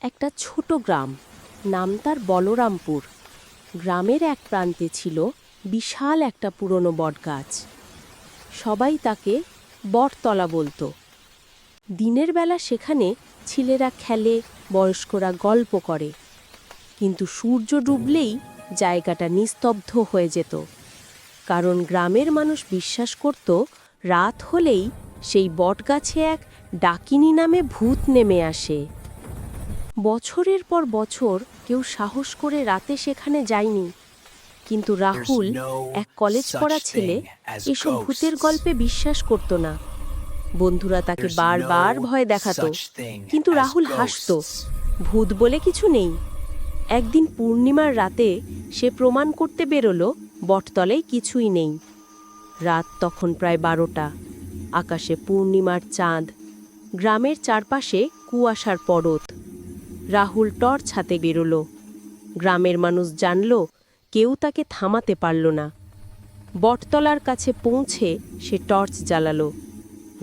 একটা ছোট গ্রাম। নাম তার বলরামপুর। গ্রামের এক প্রান্তে ছিল বিশাল একটা পুরনো বটগাছ। সবাই তাকে বটতলা বলতো। দিনের বেলা সেখানে ছেলেরা খেলে, বয়স্করা গল্প করে। কিন্তু সূর্য ডুবলেই জায়গাটা নিস্তব্ধ হয়ে যেত। কারণ গ্রামের মানুষ বিশ্বাস করত, রাত হলেই সেই বটগাছে এক ডাকিনী নামে ভূত নেমে আসে। বছরের পর বছর কেউ সাহস করে রাতে সেখানে যায়নি। কিন্তু রাহুল এক কলেজ পড়া ছেলে এসব ভূতের গল্পে বিশ্বাস করত না। বন্ধুরা তাকে বারবার ভয় দেখাতো। কিন্তু রাহুল হাসত। ভূত বলে কিছু নেই। একদিন পূর্ণিমার রাতে সে প্রমাণ করতে বেরোলো বটতলায় কিছুই নেই। রাত তখন প্রায় বারোটা। আকাশে পূর্ণিমার চাঁদ। গ্রামের চারপাশে কুয়াশার পরত। রাহুল টর্চ হাতে বেরোলো। গ্রামের মানুষ জানল, কেউ তাকে থামাতে পারল না। বটতলার কাছে পৌঁছে সে টর্চ জ্বালালো।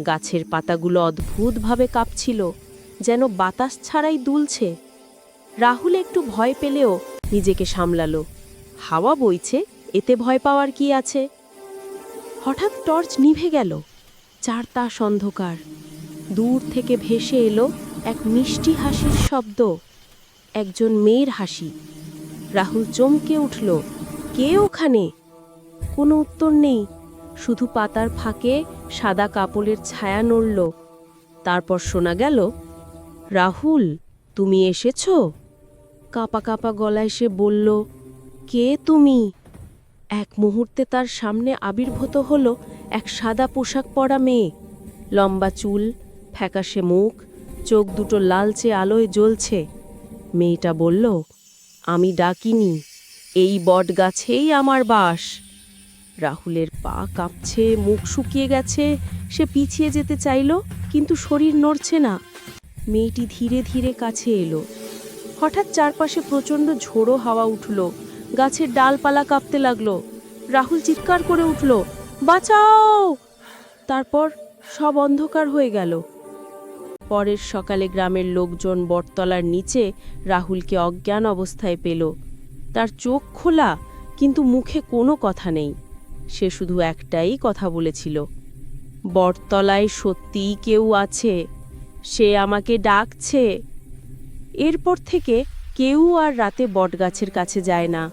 গাছের পাতাগুলো অদ্ভুতভাবে কাঁপছিল, যেন বাতাস ছাড়াই দুলছে। রাহুল একটু ভয় পেলেও নিজেকে সামলালো। হাওয়া বইছে, এতে ভয় পাওয়ার কি আছে? হঠাৎ টর্চ নিভে গেল। চারতাস অন্ধকার। দূর থেকে ভেসে এলো এক মিষ্টি হাসির শব্দ, একজন মেয়ের হাসি। রাহুল চমকে উঠল, কে ওখানে? কোনো উত্তর নেই, শুধু পাতার ফাঁকে সাদা কাপড়ের ছায়া নড়ল। তারপর শোনা গেল, রাহুল, তুমি এসেছ? কাপা কাপা গলায় সে বলল, কে তুমি? এক মুহূর্তে তার সামনে আবির্ভূত হলো এক সাদা পোশাক পরা মেয়ে। লম্বা চুল, ফ্যাকাশে মুখ চোখ দুটো লালচে আলোয় জ্বলছে। মেয়েটা বলল, আমি ডাকিনি, এই বট গাছেই আমার বাস। রাহুলের পা কাঁপছে, মুখ শুকিয়ে গেছে, সে পিছিয়ে যেতে চাইল, কিন্তু শরীর নড়ছে না। মেয়েটি ধীরে ধীরে কাছে এলো। হঠাৎ চারপাশে প্রচণ্ড ঝোড়ো হাওয়া উঠল, গাছের ডালপালা কাঁপতে লাগল। রাহুল চিৎকার করে উঠল, বাঁচাও! তারপর সব অন্ধকার হয়ে গেল। পরের সকালে গ্রামের লোকজন বটতলার নিচে রাহুলকে অজ্ঞান অবস্থায় পেল। তার চোখ খোলা, কিন্তু মুখে কোনো কথা নেই। সে শুধু একটাই কথা বলেছিল, বটতলায় সত্যিই কেউ আছে? সে আমাকে ডাকছে? এরপর থেকে কেউ আর রাতে বটগাছের কাছে যায় না।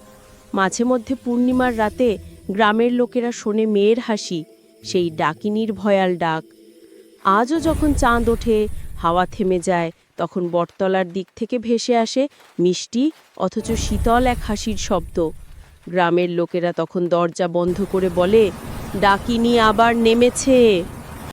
মাঝে মধ্যে পূর্ণিমার রাতে গ্রামের লোকেরা শোনে মেয়ের হাসি, সেই ডাকিনীর ভয়াল ডাক। আজও যখন চাঁদ ওঠে হাওয়া থেমে যায়। তখন বটতলার দিক থেকে ভেসে আসে মিষ্টি, অথচ শীতল এক হাসির শব্দ। গ্রামের লোকেরা তখন দরজা বন্ধ করে বলে, ডাকিনি আবার নেমেছে।